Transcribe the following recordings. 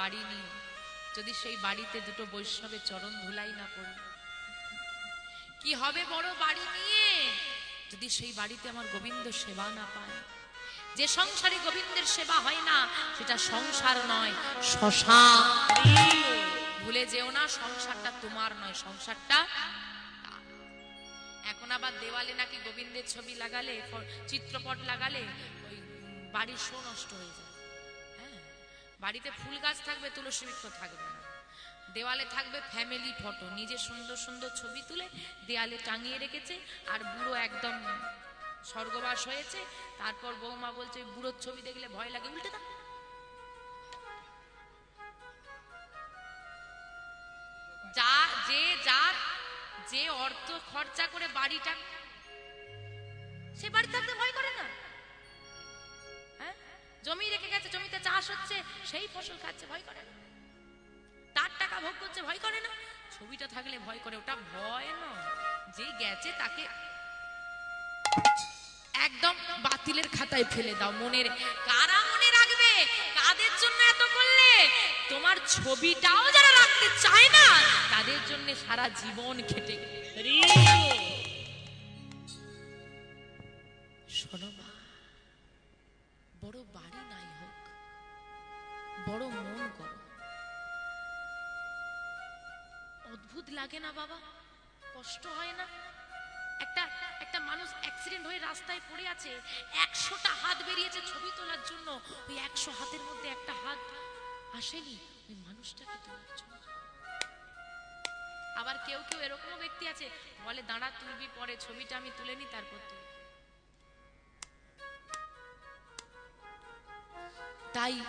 বাড়ি নিয়ে যদি সেই বাড়িতে দুটো বৈষ্ণবের চরণ ধুলাই না পড়ি। কি হবে বড় বাড়ি নিয়ে? যদি সেই বাড়িতে আমার গোবিন্দ সেবা না পায়। যে সংসারে গোবিন্দের সেবা হয় না, সেটা সংসার নয়, শ্মশান। ভুলে যেও না, সংসারটা তোমার নয়, সংসারটা এখন আবার দেওয়ালে নাকি গোবিন্দের ছবি লাগালে চিত্রপট লাগালে, ওই বাড়ির শো নষ্ট হয়ে যায়। বাড়িতে ফুল গাছ থাকবে, তুলসী বৃক্ষ থাকবে না। দেওয়ালে থাকবে ফ্যামিলি ফটো নিজে সুন্দর সুন্দর ছবি তুলে দেয়ালে টাঙিয়ে রেখেছে আর বুড়ো একদম স্বর্গবাস হয়েছে। তারপর বৌমা বলছে "ওই বুড়োর ছবি দেখলে ভয় লাগে, উল্টে দাও। যা, যে যার, যে অর্থ খরচা করে বাড়িটা, সে বাড়ি থাকতে ভয় করে না? জমি রেখে গেছে, জমিতে চাষ হচ্ছে, সেই ফসল খাচ্ছে, ভয় করে না। তার টাকা ভোগ করছে, ভয় করে না। ছবিটা থাকলে ভয় করে, ওটা ভয় নয়। যে গেছে তাকে একদম বাতিলের খাতায় ফেলে দাও। মনের, কারা মনে রাখবে? কাদের জন্য এত করলে? তোমার ছবিটাও যারা রাখতে চায় না, তাদের জন্য সারা জীবন খেটে। শোনো মা বড় বাড়ি নাই হোক, বড় মন করো। অদ্ভুত লাগে না বাবা, কষ্ট হয় না? একটা একটা মানুষ অ্যাক্সিডেন্ট হয়ে রাস্তায় পড়ে আছে, একশোটা হাত বেরিয়েছে ছবি তোলার জন্য, ওই একশো হাতের মধ্যে একটা হাত আসেনি, ওই মানুষটাকে তোলার জন্য। আবার কেউ কেউ এরকমও ব্যক্তি আছে, বলে, দাঁড়া, তুলবি পরে, ছবিটা আমি তুলে নি তারপর তুলবি। তাই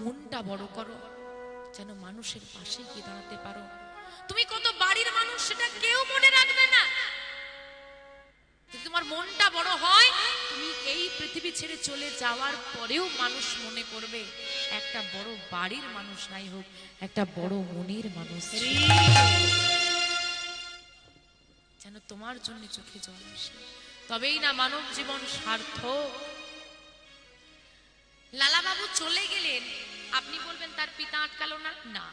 মনটা বড় করো, যেন মানুষের পাশে গিয়ে দাঁড়াতে পারো। তুমি কত বাড়ির মানুষ, সেটা কেউ মনে রাখবে না। তোমার মনটা বড় হয়, তুমি এই পৃথিবী ছেড়ে চলে যাওয়ার পরেও মানুষ মনে করবে, একটা বড় বাড়ির মানুষ নাই হোক, একটা বড় মনের মানুষ। যেন তোমার জন্য চোখে জল আসে। তবেই না মানব জীবন সার্থক। লালাবাবু চলে গেলেন। আপনি বলবেন, তার পিতা আটকালো না? না।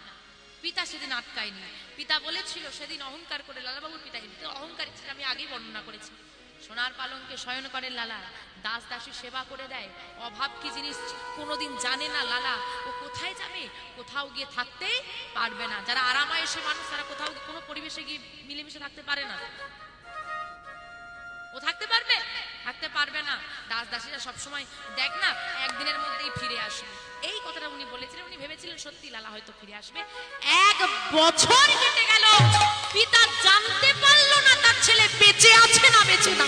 পিতা সেদিন আটকায়নি। পিতা বলেছিল, সেদিন অহংকার করে লালাবাবুর পিতা অহংকারী আমি আগেই বর্ণনা করেছি। সোনার পালঙ্কে শয়ন করেন লালা, দাস দাসী সেবা করে দেয়। অভাব কি জিনিস কোনোদিন জানে না লালা। ও কোথায় যাবে? কোথাও গিয়ে থাকতে পারবে না। যারা আরামায়েসে মানুষ, তারা কোথাও কোনো পরিবেশে গিয়ে মিলেমিশে থাকতে পারে না। ও থাকতে পারবে? থাকতে পারবে না। দাস দাসীরা সবসময় দেখ না, একদিনের মধ্যেই ফিরে আসবে। এই কথাটা উনি বলেছিলেন, উনি ভেবেছিলেন সত্যি লালা হয়তো ফিরে আসবে। এক বছর কেটে গেল, পিতা জানতে পারল না তার ছেলে বেঁচে আছে না বেঁচে না।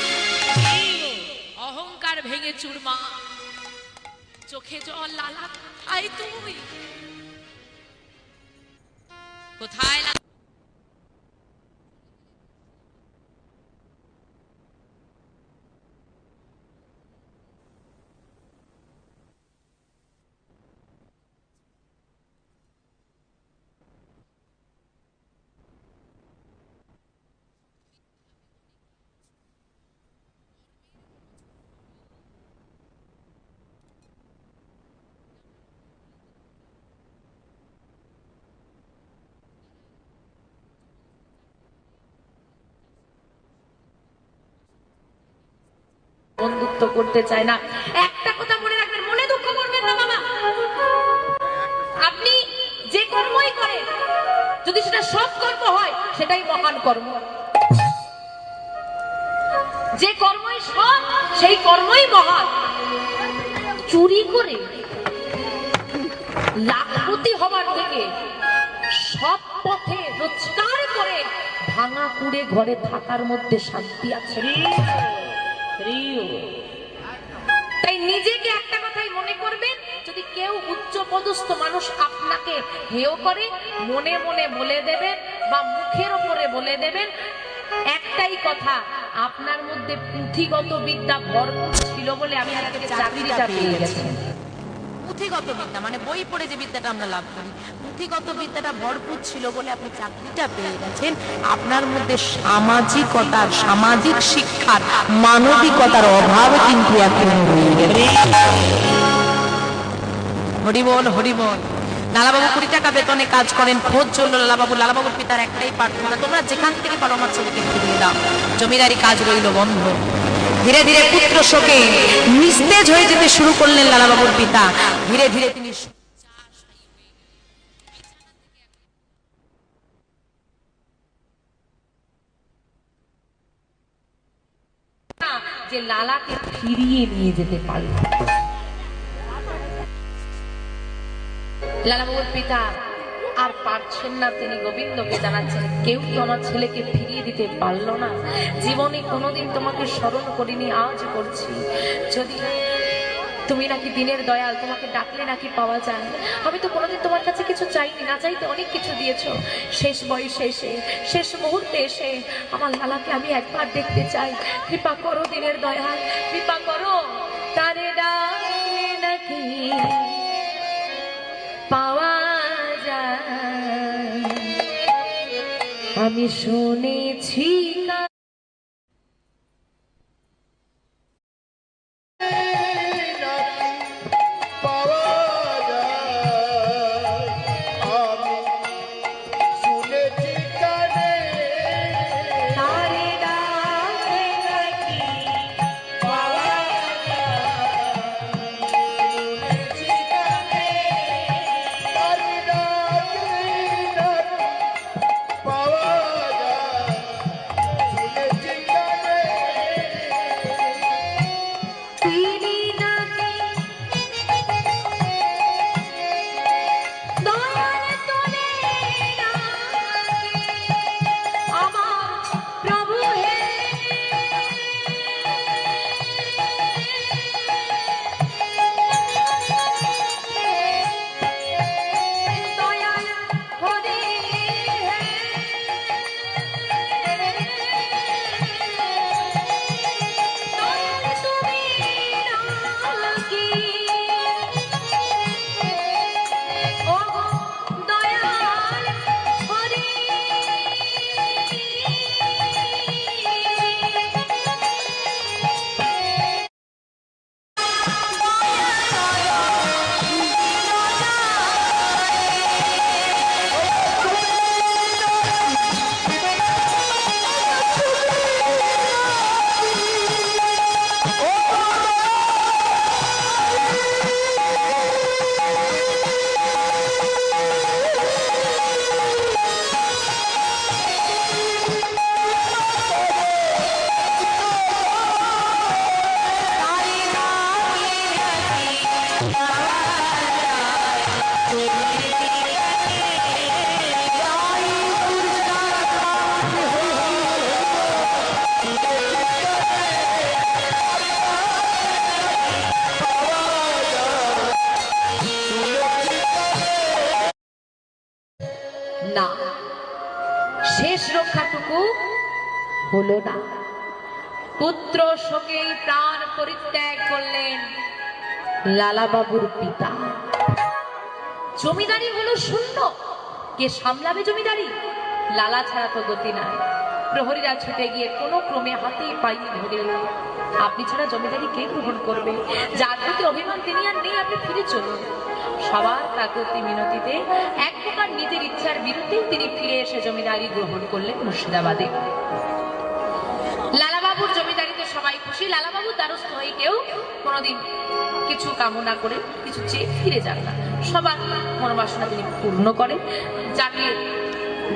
অহংকার ভেঙে চুরমা। চোখে জল, লালা, কোথায় তুই কোথায় বন্ধুত্ব করতে চায় না। একটা কথা মনে রাখবেন, মনে দুঃখ করবেন না বাবা। আপনি যে কর্মই করেন, যদি সেটা সৎ কর্ম হয়, সেটাই মহান কর্ম। যে কর্মই সৎ, সেই কর্মই মহান। চুরি করে লাখপতি হবার থেকে সব পথে রোজগার করে ভাঙা কুড়ে ঘরে থাকার মধ্যে শান্তি আছে। তাই নিজেকে একটা কথাই মনে করবেন যদি কেউ উচ্চ পদস্থ মানুষ আপনাকে হেয় করে মনে মনে বলে দেবেন বা মুখের ওপরে বলে দেবেন একটাই কথা আপনার মধ্যে পুঁথিগত বিদ্যা ভরপুর ছিল বলে আমি আজকে চাকরিটা পেয়ে গেছি। পুঁথিগত বিদ্যা মানে বই পড়ে যে বিদ্যাটা আমরা লাভ করি পুঁথিগত বিদ্যাটা ভরপুর ছিল বলে আপনি চাকরিটা পেয়ে গেছেন। আপনার মধ্যে সামাজিকতার, সামাজিক শিক্ষার, মানবিকতার অভাব কিন্তু এখন রয়ে গেছে। হরিবল হরিবল। লালাবাবু কুড়ি টাকা বেতনে কাজ করেন, খোঁজ চলল লালাবাবু লালাবাবুর পিতার একটাই প্রার্থনা, তোমরা যেখান থেকে পারো আমার ছেলেকে ফিরিয়ে দাও। জমিদারি কাজ রইল বন্ধ। ধীরে ধীরে পুত্র শোকে নিস্তেজ হয়ে যেতে শুরু করলেন লালাবাবুর পিতা। ধীরে ধীরে তিনি লালাকে ফিরিয়ে নিয়ে যেতে পারল। লালাবাবুর পিতা আর পারছেন না তিনি গোবিন্দকে জানাচ্ছেন, কেউ কি আমার ছেলেকে ফিরিয়ে দিতে পারল না? জীবনে কোনোদিন তোমাকে স্মরণ করিনি, আজ করছি। যদি তুমি নাকি দিনের দয়াল, তোমাকে ডাকলে নাকি পাওয়া যায়। আমি তো কোনোদিন তোমার কাছে কিছু চাইনি, না চাইতে অনেক কিছু দিয়েছ। শেষ বয়সে এসে, শেষ মুহূর্তে এসে আমার লালাকে আমি একবার দেখতে চাই। কৃপা করো দিনের দয়াল, কৃপা করো। তারে ডাকলে নাকি পাওয়া যায়। আমি শুনেছি হলো না। পুত্র শোকে প্রাণ পরিত্যাগ করলেন লালাবাবুর পিতা। জমিদারি হলো শূন্য। কে সামলাবে জমিদারি? লালা ছাড়া তো গতি নাই। প্রহরীরা ছুটে গিয়ে কোনো ক্রমে হাতে পাইয়ে ধরে আপনি ছাড়া জমিদারি কে গ্রহণ করবে? যার প্রতি অভিমান তিনি আর নেই আপনি ফিরে চলুন। সবার কাকতি মিনতিতে এক প্রকার নিজের ইচ্ছার বিরুদ্ধেই তিনি ফিরে এসে জমিদারি গ্রহণ করলেন মুর্শিদাবাদে। সবাই খুশি লালাবাবু দ্বারস্থ হয়ে কেউ কোনোদিন কিছু কামনা করে, কিছু চেয়ে ফিরে যান না। সবার মনোবাসনা তিনি পূর্ণ করেন। যাকে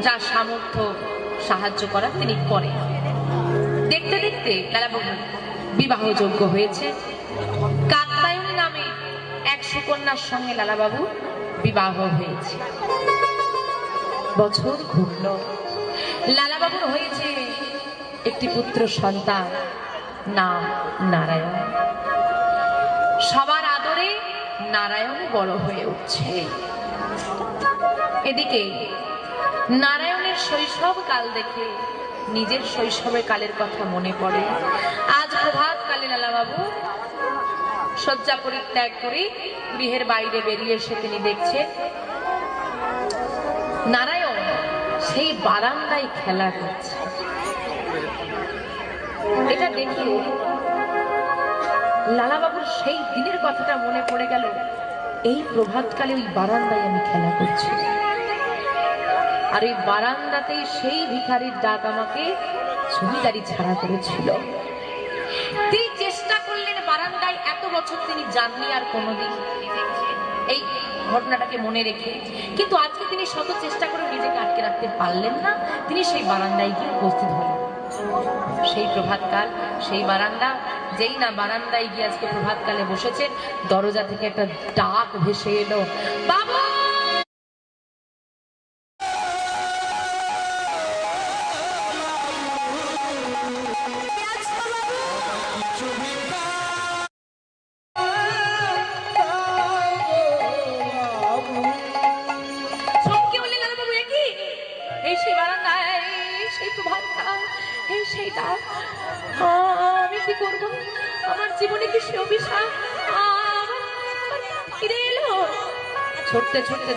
যা সামর্থ্য, সাহায্য করার তিনি করেন। দেখতে দেখতে লালাবাবু বিবাহযোগ্য হয়েছে। কাত্তায়নী নামে এক সুকন্যার সঙ্গে লালাবাবু বিবাহ হয়েছে। বছর ঘুরল লালাবাবুর হয়েছে একটি পুত্র সন্তান। নাম নারায়ণ। সবার আদরে নারায়ণ বড় হয়ে উঠছে। এদিকে নারায়ণের শৈশব কাল দেখে নিজের শৈশবের কালের কথা মনে পড়ে। আজ প্রভাত কালে লালাবাবু শয্যা পরিত্যাগ করে গৃহের বাইরে বেরিয়ে এসে তিনি দেখছেন, নারায়ণ সেই বারান্দায় খেলা করছে। এটা দেখে লালাবাবুর সেই দিনের কথাটা মনে পড়ে গেল। এই প্রভাতকালে ওই বারান্দায় আমি খেলা করছি। আর ওই বারান্দাতেই সেই ভিখারির ডাক আমাকে জমিদারি ছাড়া করেছিল। তিনি চেষ্টা করলেন বারান্দায় এত বছর তিনি যাননি আর কোনোদিন। এই ঘটনাটাকে মনে রেখে। কিন্তু আজকে তিনি শত চেষ্টা করে নিজেকে আটকে রাখতে পারলেন না। তিনি সেই বারান্দায় গিয়ে উপস্থিত হলেন। সেই প্রভাতকাল, সেই বারান্দা। যেই না বারান্দায় গিয়ে আজকে প্রভাতকালে বসেছেন, দরজা থেকে একটা ডাক ভেসে এলো, বাবা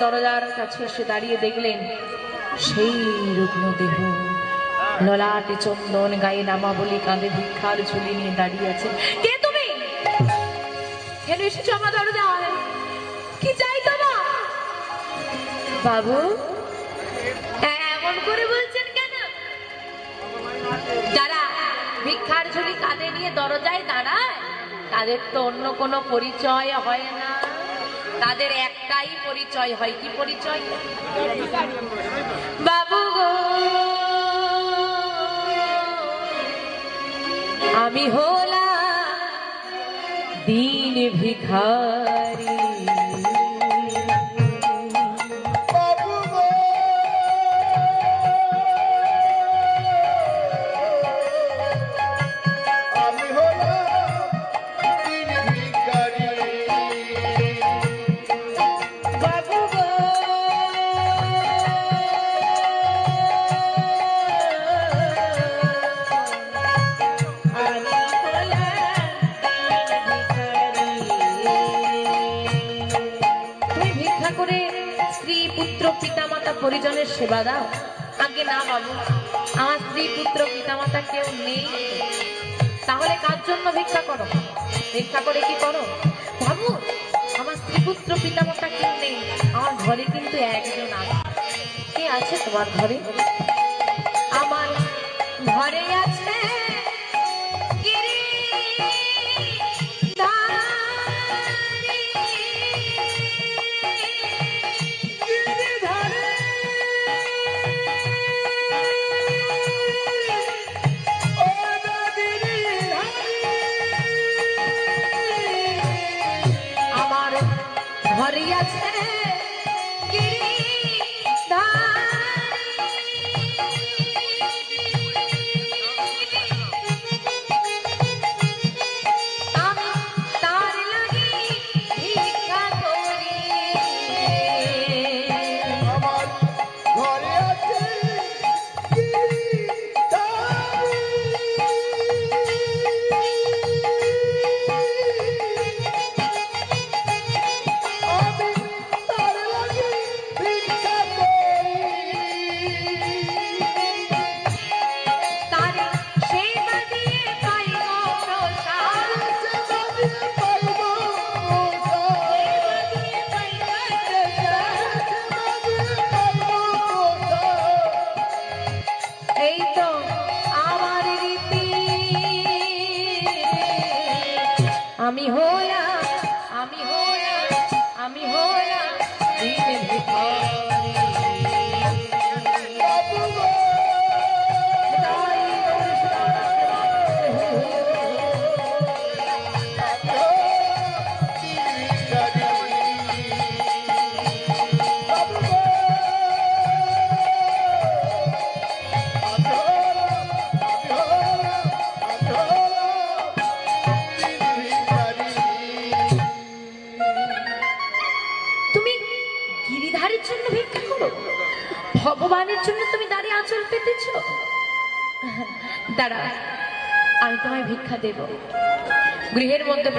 দরজার কাছে এসে দাঁড়িয়ে দেখলেন, সেই রুগ্ন দেহ ললাটে চন্দন গায়ে নামাবলি কাঁধে ভিক্ষার ঝুলি নিয়ে দাঁড়িয়ে আছে। কে তুমি? কেন এসেছ আমার দরজায়? কি চাই তোমার? বাবু এমন করে বলছেন কেন? যারা ভিক্ষার ঝুলি কাঁধে নিয়ে দরজায় দাঁড়ায়, তাদের তো অন্য কোনো পরিচয় হয় না। তাদের একটাই পরিচয় হয় কি পরিচয়? বাবু আমি হলাম দিন ভিখারি। সেবা দাও। আগে না বাবু আমার স্ত্রী, পুত্র, পিতামাতা কেউ নেই। তাহলে কার জন্য ভিক্ষা করো? ভিক্ষা করে কি করো? বাবু আমার স্ত্রী, পুত্র, পিতামাতা কেউ নেই। আমার ঘরে কিন্তু একজন আছে। কে আছে তোমার ঘরে?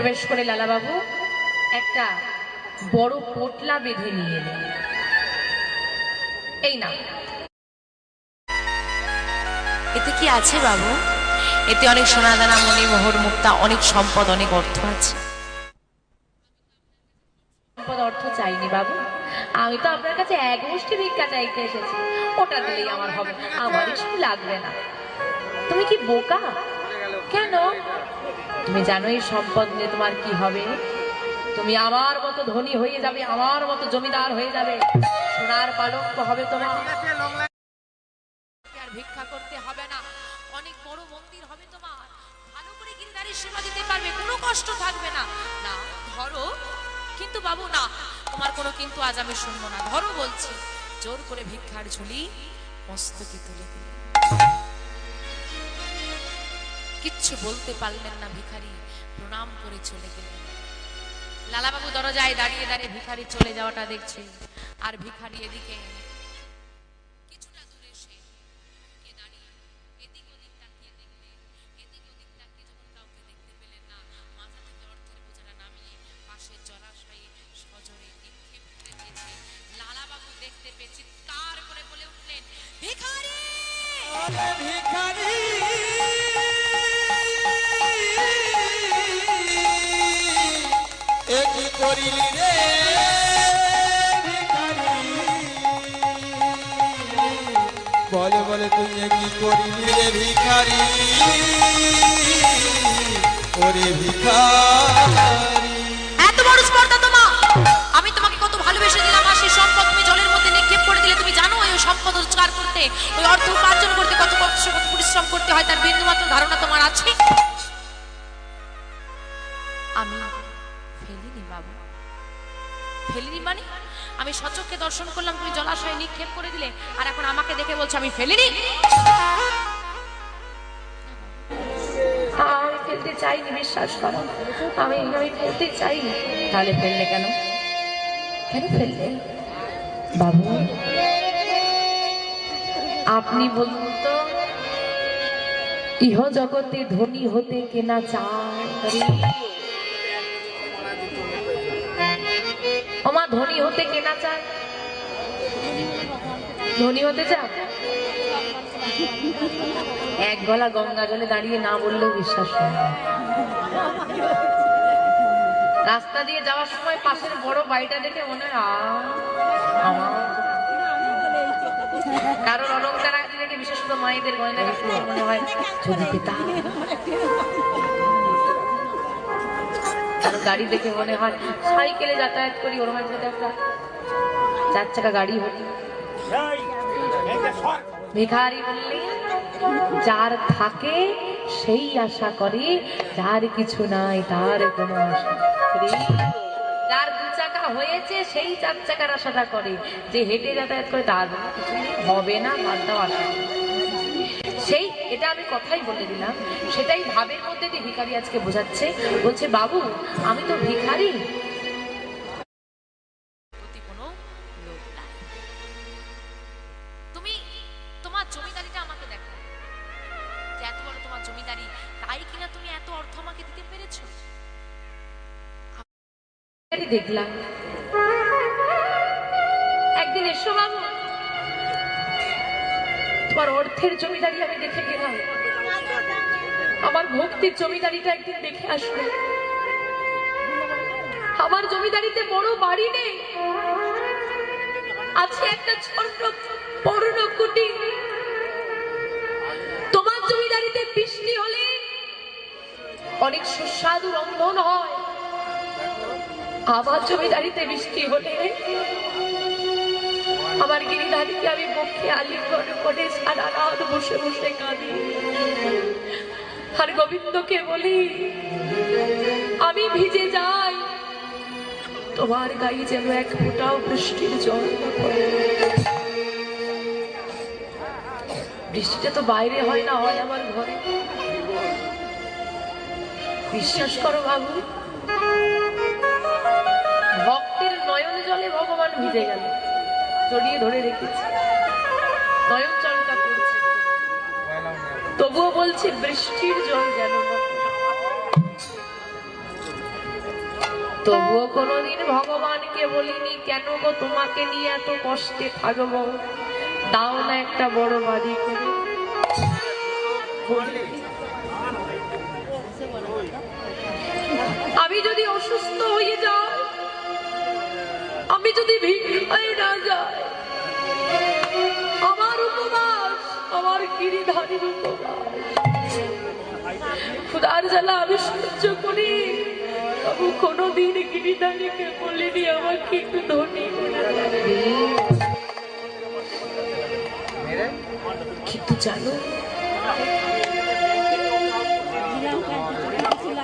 প্রবেশ করে লালাবাবু একটা বড় পোটলা বেঁধে নিয়ে এলেন। এই না এতে কি আছে বাবু? এতে অনেক সোনা দানা মণি মোহর মুক্তা অনেক সম্পদ অনেক অর্থ আছে। সম্পদ অর্থ চাইনি বাবু। আমি তো আপনার কাছে এক মুষ্টি ভিক্ষা চাইতে এসেছি। ওটা দিলেই আমার হবে। আমার কিছু লাগবে না। তুমি কি বোকা? কেন? তুমি জানো এই সম্পদ নিয়ে তোমার কি হবে। তুমি আমার মতো ধনী হয়ে যাবে, আমার মতো জমিদার হয়ে যাবে। সোনার পালঙ্ক হবে তোমার। ভিক্ষা করতে হবে না। অনেক বড় মন্দির হবে তোমার। ভালো করে গিরিধারীর সেবা দিতে পারবে, কোনো কষ্ট থাকবে না। না, ধরো, কিন্তু বাবু, না, তোমার কোনো কিন্তু আজ আমি শুনব না। ধরো বলছি, জোর করে ভিক্ষার ঝুলি মস্তকে তুলে কিচ্ছু বলতে পারলেন না ভিখারি, প্রণাম করে চলে গেলেন। লালাবাবু দরজায় দাঁড়িয়ে দাঁড়িয়ে ভিখারি চলে যাওয়াটা দেখছে। আর ভিখারি এদিকে করিলি রে বলে বলে, তুই কি করিলি রে ভিখারি? ওরে ভিখারি। এত বড় স্পর্ধা তোমার আমি তোমাকে কত ভালোবেসে দিলাম আর সেই সম্পদ তুমি জলের মধ্যে নিক্ষেপ করে দিলে, তুমি জানো ওই সম্পদ রোজগার করতে, ওই অর্থ উপার্জন করতে কত কষ্ট পরিশ্রম করতে হয়, তার বিন্দুমাত্র ধারণা তোমার আছে? দর্শন করলাম, তুমি জলাশয়ে নিক্ষেপ করে দিলে, আর এখন আমাকে দেখে বলছো আমি ফেলিনি। ফেলতে চাইনি ফেলতে তাহলে আপনি বলুন তো ইহ জগতে ধনী হতে কেনা চায় রে। ওমা, ধনী হতে কেনা চায়? ধনী হতে চায় এক গলা গঙ্গা জলে দাঁড়িয়ে না বললেও বিশ্বাস রাস্তা দিয়ে যাওয়ার সময় পাশের বড় বাড়িটা দেখে মনে হয় "আ, আমার। কারোর অলঙ্কার আদি দেখে বিশেষত মায়েদের গয়না দেখে মনে হয় যদি কারও গাড়ি দেখে মনে হয় সাইকেলে যাতায়াত করি ওর মাঝে যদি একটা চার চাকা গাড়ি হতো ভিখারি বললেন, যার থাকে সেই আশা করে, যার কিছু নাই তার কোনো আশা যার দু চাকা হয়েছে, সেই চার চাকার আশাটা করে। যে হেঁটে যাতায়াত করে, তার কিছু হবে না, বাদ দাও সেই, এটা আমি কথাই বলে দিলাম। সেটাই ভাবের মধ্যে দিয়ে ভিখারি আজকে বোঝাচ্ছে। বলছে, বাবু, আমি তো ভিখারি দেখলাম। একদিন এসো বাবু। তোমার অর্থের জমিদারি আমি দেখে গেলাম। আমার ভক্তির জমিদারিটা একদিন দেখে আসবে। আমার জমিদারিতে বড় বাড়ি নেই। আছে একটা ছোট্ট পর্ণ কুটি। তোমার জমিদারিতে বৃষ্টি হলে অনেক সুস্বাদু রন্ধন হয়। আমার জমিদারিতে বৃষ্টি হলে? আমার গিরিধারীকে আমি পক্ষে আলিঙ্গন করে সারা রাত বসে বসে কাঁদি। আর গোবিন্দকে বলি, আমি ভিজে যাই। তোমার গায়ে যেন এক ফোঁটাও বৃষ্টির জল। বৃষ্টিটা তো বাইরে হয় না, হয় আমার ঘরে। বিশ্বাস করো বাবু ভিজে গেল। জড়িয়ে ধরে রেখেছে। নয়ন তবুও বলছে, বৃষ্টির জল যেন তবুও কোনোদিন ভগবানকে বলিনি, কেন গো তোমাকে নিয়ে এত কষ্টে থাকব? দাও না একটা বড় বাড়ি করে। আমি যদি অসুস্থ হয়ে যাই আমি যদি ভিক্ষায় না যাই, আমার উপবাস, আমার গিরিধারীর উপবাস খুদার জ্বালা আমি সহ্য করি, তবু কোনোদিন গিরিধারীকে বলিনি, আমাকে একটু ধনী। কিন্তু জানো,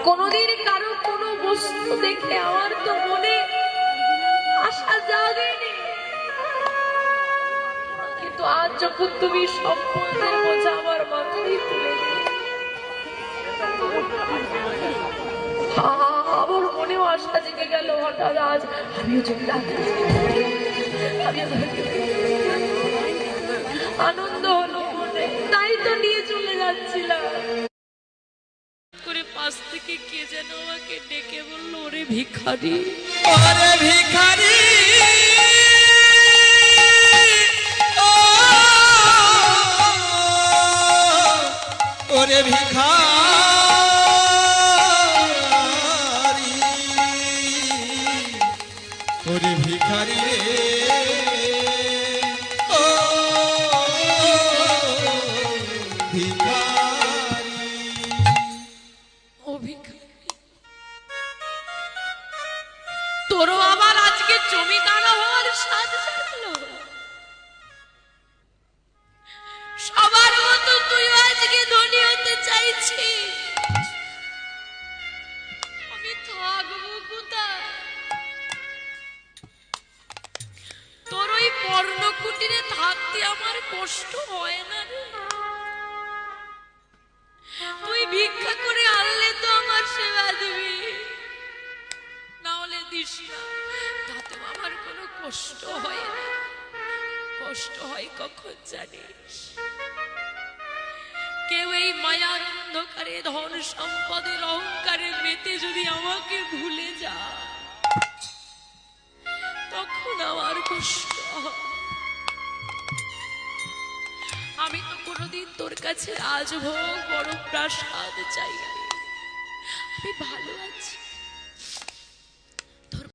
কোনোদিন কারও কোনো বস্তু দেখে আমার তো মনে কিন্তু আজ যখন তুমি সম্পদের বোঝা মাথায় তুলে আমার মনেও আশা জেগে গেল হঠাৎ আজ আমিও আনন্দ হলো মনে, তাই তো নিয়ে চলে যাচ্ছিলাম। করে পাশ থেকে কে যেন আমাকে ডেকে বলল, ওরে ভিখারি। ওরে ভিখারি! ওরে তোর ওই কুটিরে থাকতে আমার কষ্ট হয় না রে তুই ভিক্ষা করে আনলে তো আমার সেবা দিবি না হলে দিস না তাতে আমার কোনো কষ্ট হয় না। কষ্ট হয় কখন জানিস? কেউ এই মায়ার অন্ধকারে ধন সম্পদের অহংকারে মেতে যদি আমাকে ভুলে যা তখন আমার কষ্ট আমি তো কোনোদিন তোর কাছে রাজভোগ বড় প্রাসাদ চাইনি। আমি ভালো আছি।